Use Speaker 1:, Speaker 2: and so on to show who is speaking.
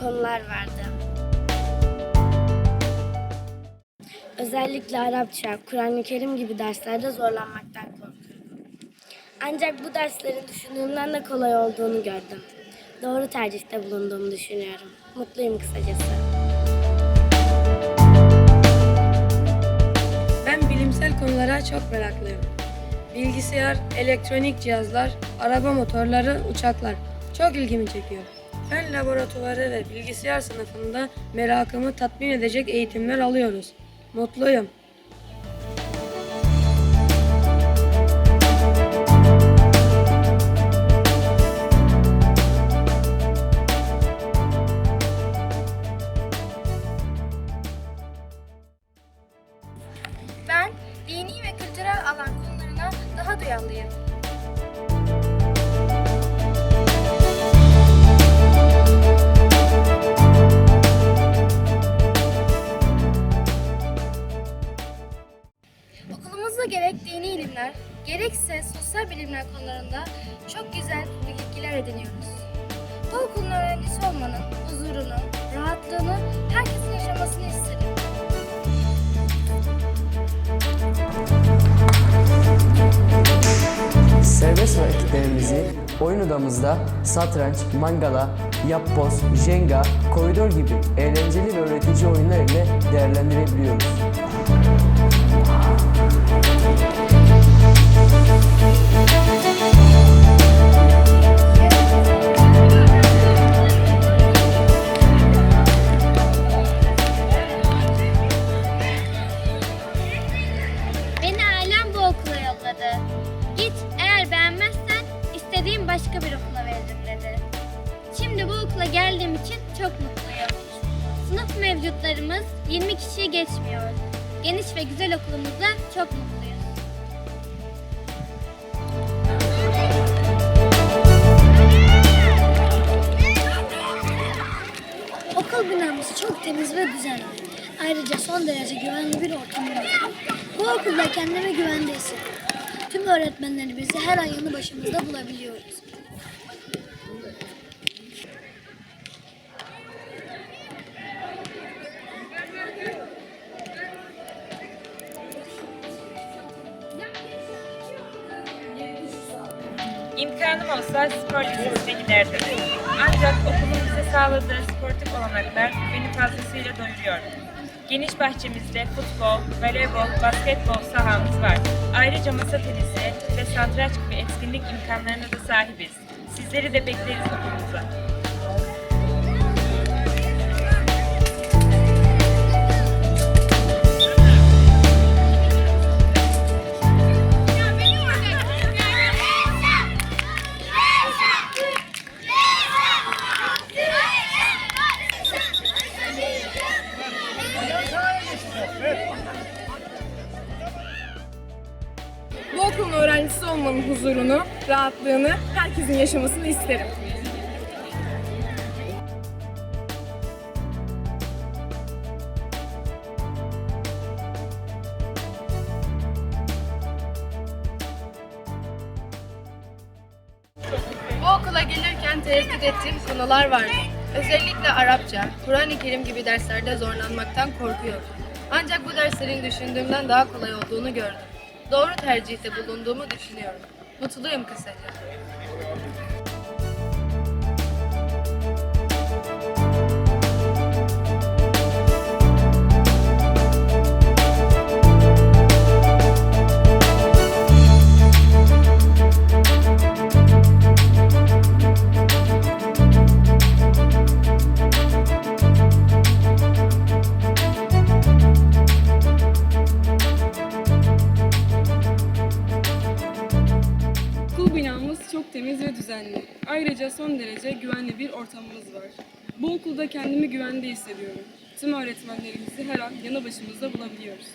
Speaker 1: konular vardı. Özellikle Arapça, Kur'an-ı Kerim gibi derslerde zorlanmaktan korkuyordum. Ancak bu derslerin düşündüğümden de kolay olduğunu gördüm. Doğru tercihte bulunduğumu düşünüyorum. Mutluyum kısacası.
Speaker 2: Ben bilimsel konulara çok meraklıyım. Bilgisayar, elektronik cihazlar, araba motorları, uçaklar çok ilgimi çekiyor. Fen laboratuvarı ve bilgisayar sınıfında merakımı tatmin edecek eğitimler alıyoruz. Mutluyum.
Speaker 3: Okulumuzda gerek dini ilimler, gerekse sosyal bilimler konularında çok güzel bilgiler ediniyoruz. Bu okulun öğrencisi olmanın huzurunu, rahatlığını herkesin yaşamasını isterim.
Speaker 4: Serbest vakitlerimizi oyun odamızda satranç, mangala, yapboz, jenga, koridor gibi eğlenceli ve öğretici oyunlar ile değerlendirebiliyoruz.
Speaker 3: Beni başka bir okula veririm dedi. Şimdi bu okula geldiğim için çok mutluyum. Sınıf mevcutlarımız 20 kişiyi geçmiyor. Geniş ve güzel okulumuzda çok mutluyuz.
Speaker 1: Okul binamız çok temiz ve güzel. Ayrıca son derece güvenli bir var. Bu okulda kendimi güvende. Tüm öğretmenlerimizi her ay yanı başımızda bulabiliyoruz.
Speaker 5: Olsa spor lisesine giderdim. Ancak okulun bize sağladığı sportif olanaklar beni fazlasıyla doyuruyor. Geniş bahçemizde futbol, voleybol, basketbol sahamız var. Ayrıca masa tenisi ve satranç gibi etkinlik imkanlarına da sahibiz. Sizleri de bekleriz okulumuza.
Speaker 2: Öğrencisi olmanın huzurunu, rahatlığını herkesin yaşamasını isterim.
Speaker 6: Bu okula gelirken tereddüt ettiğim konular vardı. Özellikle Arapça, Kur'an-ı Kerim gibi derslerde zorlanmaktan korkuyordum. Ancak bu derslerin düşündüğümden daha kolay olduğunu gördüm. Doğru tercihte bulunduğumu düşünüyorum. Mutluyum kısaca.
Speaker 2: Düzenli. Ayrıca son derece güvenli bir ortamımız var. Bu okulda kendimi güvende hissediyorum. Tüm öğretmenlerimizi her an yanı başımızda bulabiliyoruz.